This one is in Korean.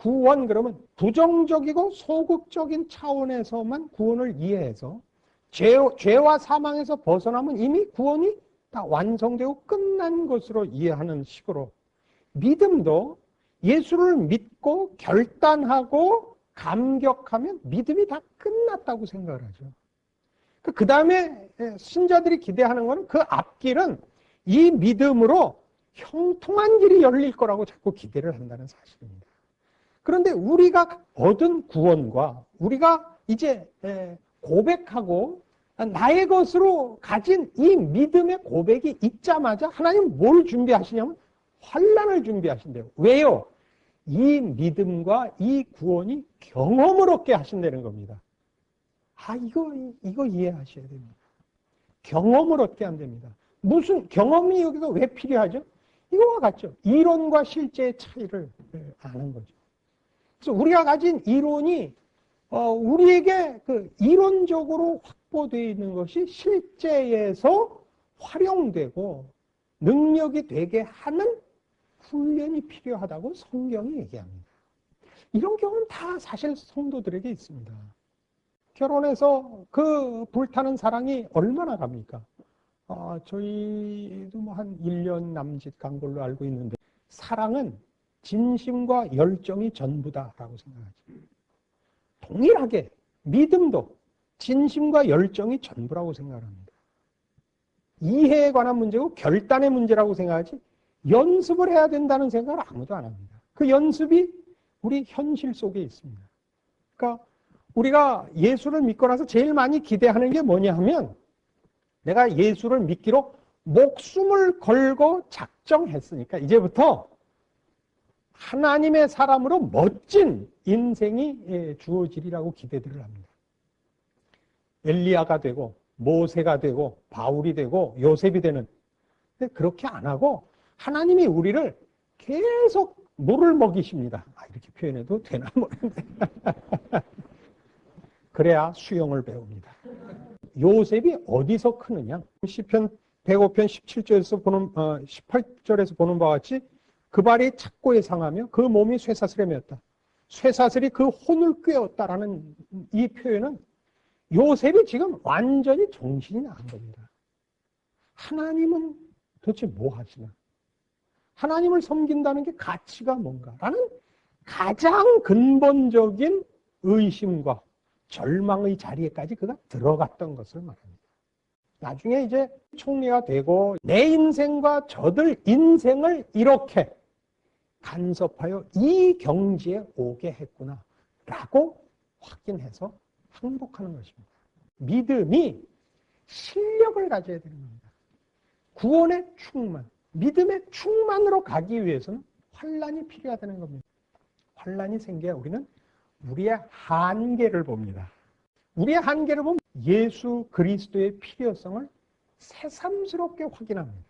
구원 그러면 부정적이고 소극적인 차원에서만 구원을 이해해서 죄, 죄와 사망에서 벗어나면 이미 구원이 다 완성되고 끝난 것으로 이해하는 식으로 믿음도 예수를 믿고 결단하고 감격하면 믿음이 다 끝났다고 생각을 하죠. 그 다음에 신자들이 기대하는 것은 그 앞길은 이 믿음으로 형통한 길이 열릴 거라고 자꾸 기대를 한다는 사실입니다. 그런데 우리가 얻은 구원과 우리가 이제 고백하고 나의 것으로 가진 이 믿음의 고백이 있자마자 하나님 뭘 준비하시냐면 환란을 준비하신대요. 왜요? 이 믿음과 이 구원이 경험을 얻게 하신다는 겁니다. 아, 이거, 이거 이해하셔야 됩니다. 경험을 얻게 한답니다. 무슨, 경험이 여기가 왜 필요하죠? 이거와 같죠. 이론과 실제의 차이를 아는 거죠. 우리가 가진 이론이, 어, 우리에게 그 이론적으로 확보되어 있는 것이 실제에서 활용되고 능력이 되게 하는 훈련이 필요하다고 성경이 얘기합니다. 이런 경우는 다 사실 성도들에게 있습니다. 결혼해서 그 불타는 사랑이 얼마나 갑니까? 아, 저희도 뭐 한 1년 남짓 간 걸로 알고 있는데 사랑은 진심과 열정이 전부다라고 생각하죠. 동일하게 믿음도 진심과 열정이 전부라고 생각합니다. 이해에 관한 문제고 결단의 문제라고 생각하지 연습을 해야 된다는 생각을 아무도 안 합니다. 그 연습이 우리 현실 속에 있습니다. 그러니까 우리가 예수를 믿고 나서 제일 많이 기대하는 게 뭐냐 하면 내가 예수를 믿기로 목숨을 걸고 작정했으니까 이제부터 하나님의 사람으로 멋진 인생이 예, 주어지리라고 기대들을 합니다. 엘리야가 되고 모세가 되고 바울이 되고 요셉이 되는 근데 그렇게 안 하고 하나님이 우리를 계속 물을 먹이십니다. 아, 이렇게 표현해도 되나 모르겠네. 그래야 수영을 배웁니다. 요셉이 어디서 크느냐? 시편 105편 17절에서 보는 어, 18절에서 보는 바와 같이 그 발이 착고에 상하며 그 몸이 쇠사슬에 매었다. 쇠사슬이 그 혼을 꿰었다라는 이 표현은 요셉이 지금 완전히 정신이 나간 겁니다. 하나님은 도대체 뭐 하시나? 하나님을 섬긴다는 게 가치가 뭔가 라는 가장 근본적인 의심과 절망의 자리에까지 그가 들어갔던 것을 말합니다. 나중에 이제 총리가 되고 내 인생과 저들 인생을 이렇게 간섭하여 이 경지에 오게 했구나 라고 확인해서 항복하는 것입니다. 믿음이 실력을 가져야 되는 겁니다. 구원의 충만, 믿음의 충만으로 가기 위해서는 환란이 필요하다는 겁니다. 환란이 생겨야 우리는 우리의 한계를 봅니다. 우리의 한계를 보면 예수 그리스도의 필요성을 새삼스럽게 확인합니다.